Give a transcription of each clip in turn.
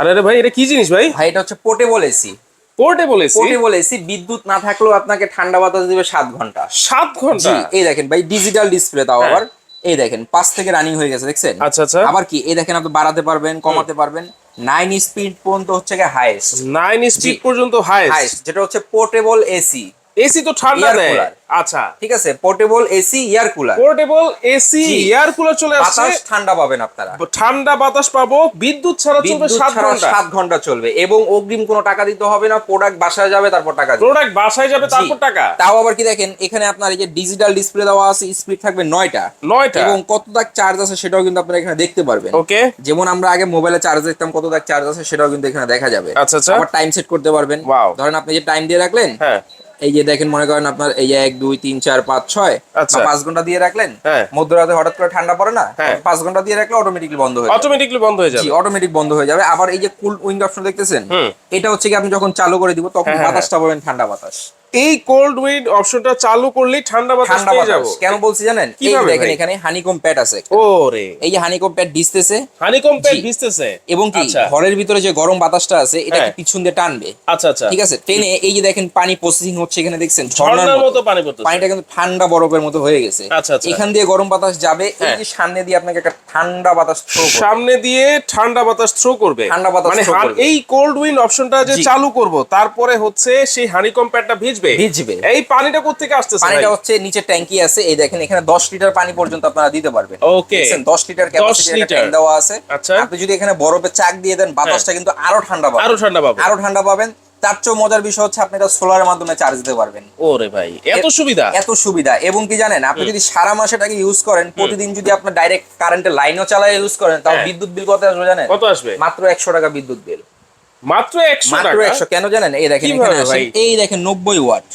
আরে আরে ভাই এটা কি জিনিস ভাই? ভাই এটা হচ্ছে portable AC portable AC portable AC বিদ্যুৎ না থাকলেও আপনাকে ঠান্ডা বাতাস দিবে সাত ঘণ্টা। সাত ঘণ্টা? জি এই দেখেন ভাই ডিজিটাল ডিসপ্লে তাও হ্যাঁ। আবার। এই দেখেন পাঁচ থেকে রানিং হয়ে গেছে দেখছেন? আচ্ছা আচ্ছা। আবার কি এই দেখেন আপনি বাড়াতে পারবেন কমাতে পারবেন। নাইন স্পিড পর্যন্ত হচ্ছে গিয়ে হাইস্ট নাইন স্পিড পর্যন্ত হাইস্ট যেটা হচ্ছে পোর্টেবল এসি এসি তো ঠান্ডা দেয়। আচ্ছা। ঠিক আছে portable AC air cooler portable AC. Air cooler চলে আসছে। বাতাস ঠান্ডা পাবেন আপনারা। ঠান্ডা বাতাস পাবো। বিদ্যুৎ ছাড়া চলবে বিদ্যুৎ সাত ছাড়া ঘণ্টা। সাত ঘণ্টা চলবে। এবং অগ্রিম কোনো টাকা দিতে হবে না। প্রোডাক্ট বাসায় যাবে তারপর টাকা প্রোডাক্ট বাসায় যাবে তারপর টাকা। তাও আবার কি দেখেন এখানে আপনার এই যে ডিজিটাল ডিসপ্লে দেওয়া আছে স্পিড থাকবে নয়টা। নয়টা। এবং কত দাগ চার্জ আছে সেটাও কিন্তু আপনারা এখানে দেখতে পারবেন। ওকে। যেমন আমরা আগে মোবাইলে চার্জ দেখতাম কত দাগ চার্জ আছে সেটাও কিন্তু এখানে দেখা যাবে। আচ্ছা, আচ্ছা। আবার টাইম সেট করতে পারবেন. ধরেন আপনি যে টাইম দিয়ে রাখলেন হ্যাঁ। এই যে দেখেন মনে করেন আপনার এই যে এক দুই তিন চার পাঁচ ছয় আচ্ছা। পাঁচ ঘণ্টা দিয়ে রাখলেন হ্যাঁ। মধ্যরাতে হঠাৎ করে ঠান্ডা পড়ে না হ্যাঁ। পাঁচ ঘণ্টা দিয়ে রাখলে অটোমেটিকলি বন্ধ হয়ে অটোমেটিকলি বন্ধ হয়ে যাবে অটোমেটিক বন্ধ হয়ে যাবে আবার এই যে কুল উইন্ড অপশন দেখতেছেন এটা হচ্ছে কি আপনি যখন চালু করে দিব তখন হ্যাঁ, বাতাসটা পাবেন ঠান্ডা বাতাস এই কোল্ড উইন্ড অপশনটা চালু করলেই ঠান্ডা বাতাস পেয়ে যাব। কেন বলছি জানেন? এই দেখেন এখানে হানিকম প্যাড আছে ওরে। এই যে হানিকম প্যাড ডিসতেছে হানিকম প্যাড ভিজতেছে? এবং কি আচ্ছা। ঘরের ভিতরে যে গরম বাতাসটা আছে এটাকে হ্যাঁ। পিছন দিয়ে টানবে? আচ্ছা আচ্ছা। ঠিক আছে? টেনে এই যে দেখেন পানি প্রসেসিং হচ্ছে এখানে দেখছেন? ঝর্ণার মতো পানি পড়তেছে পানিটা কিন্তু ঠান্ডা বরফের মতো হয়ে গেছে। আচ্ছা, আচ্ছা। এখান দিয়ে গরম বাতাস যাবে এই হ্যাঁ। যে সামনে দিয়ে আপনাকে একটা ঠান্ডা বাতাস throw করবে। সামনে দিয়ে ঠান্ডা বাতাস থ্রো করবে। ঠান্ডা বাতাস মানে। এই কোল্ড উইন্ড অপশনটা যে চালু করব তারপরে হচ্ছে সেই হানিকম প্যাডটা ভিজবে? ভিজবে। এই পানিটা কোত্থেকে আসতেছে পানিটা হচ্ছে নিচে ট্যাঙ্কি আছে এই দেখেন এখানে দশ লিটার পানি পর্যন্ত আপনারা দিতে পারবেন. দেখছেন, দশ লিটার ক্যাপাসিটি। ট্যাঙ্ক দেওয়া আছে। আচ্ছা। আপনি যদি এখানে চাক দিয়ে দেন বাতাসটা কিন্তু আরও ঠান্ডা পাবেন। আরও ঠান্ডা পাবো আরও ঠান্ডা পাবেন। তার চেয়েও মজার বিষয় হচ্ছে আপনি এটা সোলারের মাধ্যমে চার্জ দিতে পারবেন। ওরে ভাই এত সুবিধা? এত সুবিধা। এবং কি জানেন আপনি যদি সারা মাসে এটাকে ইউজ করেন প্রতিদিন যদি আপনি ডাইরেক্ট কারেন্টের লাইনও চালায় ইউজ করেন তাও হ্যাঁ। বিদ্যুৎ বিল কত আসবে জানেন? কত আসবে? মাত্র একশো টাকা বিদ্যুৎ বিল। মাত্র একশো মাত্র একশো। কেন জানেন? এই দেখেন এই দেখেন নব্বই ওয়াট।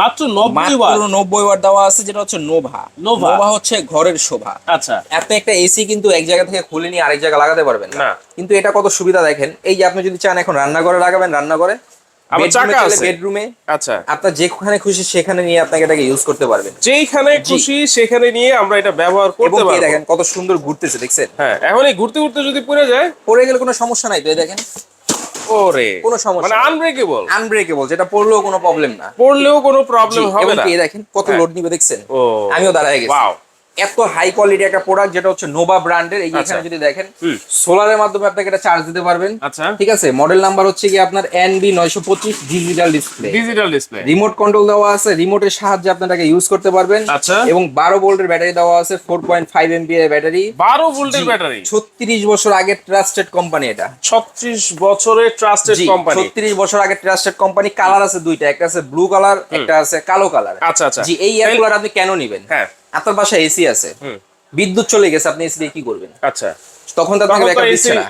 মাত্র নব্বই ওয়াট? নব্বই ওয়াট দেওয়া আছে যেটা হচ্ছে নোভা। নোভা। নোভা হচ্ছে ঘরের শোভা। আচ্ছা। আপনি একটা এসি কিন্তু এক জায়গা থেকে খুলে নিয়ে আরেক জায়গা লাগাতে পারবেন না। কিন্তু এটা কত সুবিধা দেখেন? এই যে আপনি যদি চান এখন রান্নাঘরে লাগাবেন রান্নাঘরে। আবার চাকা আছে। বেডরুমে। আচ্ছা। আপনার যেখানে খুশি সেখানে নিয়ে আপনাকে এটাকে ইউজ করতে পারবেন। যেইখানে খুশি সেখানে নিয়ে আমরা এটা ব্যবহার করতে পারব। দেখেন কত সুন্দর ঘুরতেছে দেখছেন? হ্যাঁ এখন এই ঘুরতে ঘুরতে যদি পড়ে যায়। পড়ে গেলে কোনো সমস্যা নাই তো এই দেখেন। ওরে কোনো সমস্যা মানে। আনব্রেকেবল আনব্রেকেবল যেটা পড়লেও কোনো প্রবলেম না। পড়লেও কোনো প্রবলেম হবে না। এই দেখেন কত হ্যাঁ। লোড নিবে দেখছেন? আমিও দাঁড়ায় গেছি। এত হাই কোয়ালিটি একটা প্রোডাক্ট যেটা হচ্ছে নোভা ব্র্যান্ডের এই আচ্ছা। এখানে যদি দেখেন। সোলারের মাধ্যমে আপনাকে এটা চার্জ দিতে পারবেন। আচ্ছা। ঠিক আছে? মডেল নাম্বার হচ্ছে কি আপনার এনবি নয়শো পঁচিশ digital display digital display remote control দেওয়া আছে রিমোটের সাহায্যে আপনারাকে ইউজ করতে পারবেন। আচ্ছা। এবং বারো ভোল্টের ব্যাটারি দেওয়া আছে four point five M P battery বারো ভোল্টের ব্যাটারি ছত্রিশ বছর আগে ট্রাস্টেড কোম্পানি এটা। ছত্রিশ বছরের ট্রাস্টেড কোম্পানি ছত্রিশ বছর আগে ট্রাস্টেড কোম্পানি কালার আছে দুইটা। একটা আছে ব্লু কালার একটা আছে কালো কালার আচ্ছা আচ্ছা। জি এই এয়ারকুলার আপনি কেন নিবেন? হ্যাঁ। আপনার বাসায় এসি আছে। বিদ্যুৎ চলে গেছে আপনি এসি দিয়ে কি করবেন? আচ্ছা। তখন তো আপনাকে ব্যাকআপ দিচ্ছে না।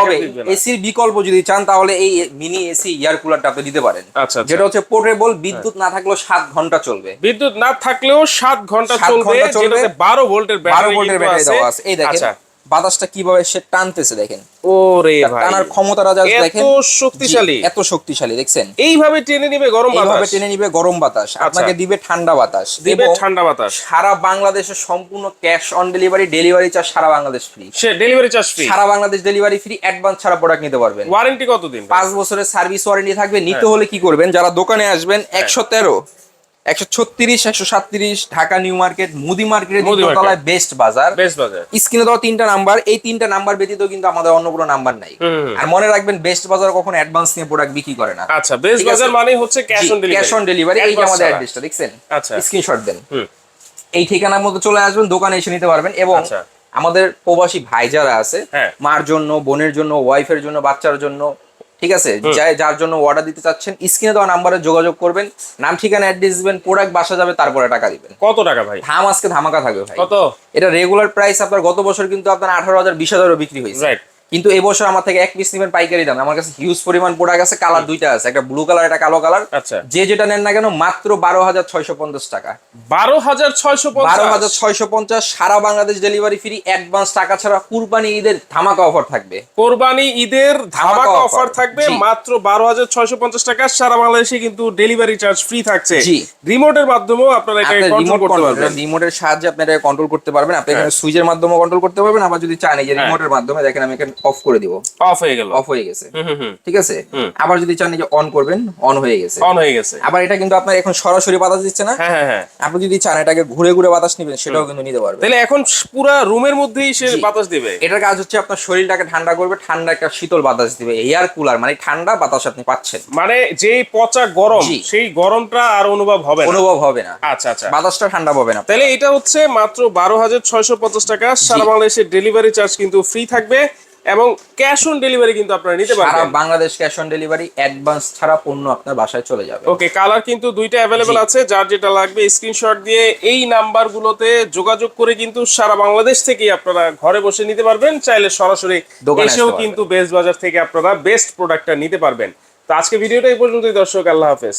তবে। এসির বিকল্প যদি চান তাহলে এই মিনি এসি এয়ার কুলারটা আপনি দিতে পারেন। আচ্ছা, আচ্ছা। যেটা হচ্ছে পোর্টেবল বিদ্যুৎ না থাকলেও 7 ঘণ্টা চলবে। বিদ্যুৎ না থাকলেও 7 ঘণ্টা চলবে। যেটাতে বারো ভোল্টের ব্যাটারি 12 ভোল্টের ব্যাটারি দেওয়া আছে। এই দেখেন। আচ্ছা। বাতাসটা কীভাবে সে টানতেছে দেখেন। ওরে ভাই টানার ক্ষমতাটা জাস্ট এত দেখেন শক্তিশালী। এত শক্তিশালী দেখছেন? এইভাবে টেনে নিবে গরম এইভাবে টেনে নিবে গরম বাতাস। আপনাকে দিবে ঠান্ডা বাতাস। দিবে ঠান্ডা বাতাস। সারা বাংলাদেশে সম্পূর্ণ cash on delivery delivery charge Sara Bangladesh free সে ডেলিভারি চার্জ ফ্রি সারা বাংলাদেশ ডেলিভারি ফ্রি অ্যাডভান্স ছাড়া প্রোডাক্ট নিতে পারবেন। ওয়ারেন্টি কতদিন? পাঁচ বছরের সার্ভিস ওয়ারেন্টি থাকবে। হ্যাঁ। নিতে হলে কি করবেন? যারা দোকানে আসবেন একশো তেরো একশো ছত্রিশ একশো সাতত্রিশ ঢাকা নিউ মার্কেট মুদি মার্কেটের মুদি তলায় বেস্ট বাজার। বেস্ট বাজার। স্ক্রিনে দেওয়া তিনটা নাম্বার এই তিনটা নাম্বার ব্যতীত কিন্তু আমাদের অন্য কোনো নাম্বার নাই। আর মনে রাখবেন বেস্ট বাজার কখনো অ্যাডভান্স নিয়ে প্রোডাক্ট বিক্রি করে না। আচ্ছা বেস্ট বাজার মানে হচ্ছে cash on delivery cash on delivery এই আমাদের অ্যাড্রেসটা দেখছেন? আচ্ছা। স্ক্রিনশট দেন। এই ঠিকানার মধ্যে চলে আসবেন দোকানে এসে নিতে পারবেন এবং আচ্ছা। আমাদের প্রবাসী ভাই যারা আছে হ্যাঁ। মার জন্য বোনের জন্য ওয়াইফের জন্য বাচ্চার জন্য ঠিক আছে? যাই- যার জন্য অর্ডার দিতে চাচ্ছেন স্ক্রিনে দেওয়া নাম্বারে যোগাযোগ করবেন। নাম ঠিকানা অ্যাড্রেস দিবেন প্রোডাক্ট বাসা যাবে তারপরে টাকা দিবেন। কত টাকা ভাই? ধাম আজকে ধামাকা থাকবে ভাই। কত? এটা রেগুলার প্রাইস আপনার গত বছর কিন্তু আপনার আঠারো হাজার বিশ হাজারও বিক্রি হয়েছে। রাইট কিন্তু এবছর আমার থেকে এক পিস নেবেন পাইকারি দাম। আমার কাছে হিউজ পরিমাণ প্রোডাক্ট আছে কালার দুইটা আছে একটা ব্লু কালার একটা কালো কালার আচ্ছা। যে যেটা নেন না কেন মাত্র বারো হাজার ছয়শো পঞ্চাশ টাকা। বারো হাজার ছয়শো বারো হাজার ছয়শো পঞ্চাশ সারা বাংলাদেশ ডেলিভারি ফ্রি অ্যাডভান্স টাকা ছাড়া কুরবানি ঈদের ধামাকা অফার থাকবে। কোরবানি ঈদের ধামাকা অফার থাকবে মাত্র বারো হাজার ছয়শো পঞ্চাশ টাকা। সারা বাংলাদেশে কিন্তু ডেলিভারি চার্জ ফ্রি থাকছে। জি। রিমোটের মাধ্যমেও আপনারা আপনার কন্ট্রোল করতে পারবেন। রিমোটের সাহায্যে আপনি এটা কন্ট্রোল করতে পারবেন। আপনি এখানে সুইচের মাধ্যমে কন্ট্রোল করতে পারবেন। আবার যদি চান এই যে রিমোটের মাধ্যমে দেখেন আমি এখানে অফ করে দিব। অফ হয়ে গেল। অফ হয়ে গেছে। ঠিক আছে? আবার যদি চান যে অন করবেন অন হয়ে গেছে। অন হয়ে গেছে। আবার এটা কিন্তু আপনার এখন সরাসরি বাতাস দিচ্ছে না? হ্যাঁ হ্যাঁ হ্যাঁ। আপনি যদি চান এটাকে ঘুরে ঘুরে বাতাস নেবেন সেটাও কিন্তু নিতে পারবেন। তাহলে এখন পুরা রুমের মধ্যেই সে বাতাস দিবে। এটার কাজ হচ্ছে আপনার শরীরটাকে ঠান্ডা করবে ঠান্ডা একটা শীতল বাতাস দিবে এয়ার কুলার মানে ঠান্ডা বাতাস আপনি পাচ্ছেন। মানে যেই পচা গরম সেই গরমটা আর অনুভব হবে না। অনুভব হবে না। আচ্ছা আচ্ছা। বাতাসটা ঠান্ডা হবে না। তাহলে এটা হচ্ছে মাত্র বারো হাজার ছয়শো পঞ্চাশ টাকা। সারা বাংলাদেশে ডেলিভারি চার্জ কিন্তু ফ্রি থাকবে। এবং ক্যাশ অন ডেলিভারি কিন্তু আপনারা নিতে পারবেন। সারা Bangladesh cash on delivery advance ছাড়া পণ্য আপনার বাসায় চলে যাবে। ওকে কালার কিন্তু দুইটা অ্যাভেলেবেল আছে যার যেটা লাগবে স্ক্রিনশট দিয়ে এই নাম্বারগুলোতে যোগাযোগ করে কিন্তু সারা বাংলাদেশ থেকেই আপনারা ঘরে বসে নিতে পারবেন। চাইলে সরাসরি এসেও কিন্তু বেস্ট বাজার থেকে আপনারা বেস্ট প্রোডাক্টটা নিতে পারবেন। তো আজকে ভিডিওটা এই পর্যন্তই দর্শক আল্লাহ হাফেজ।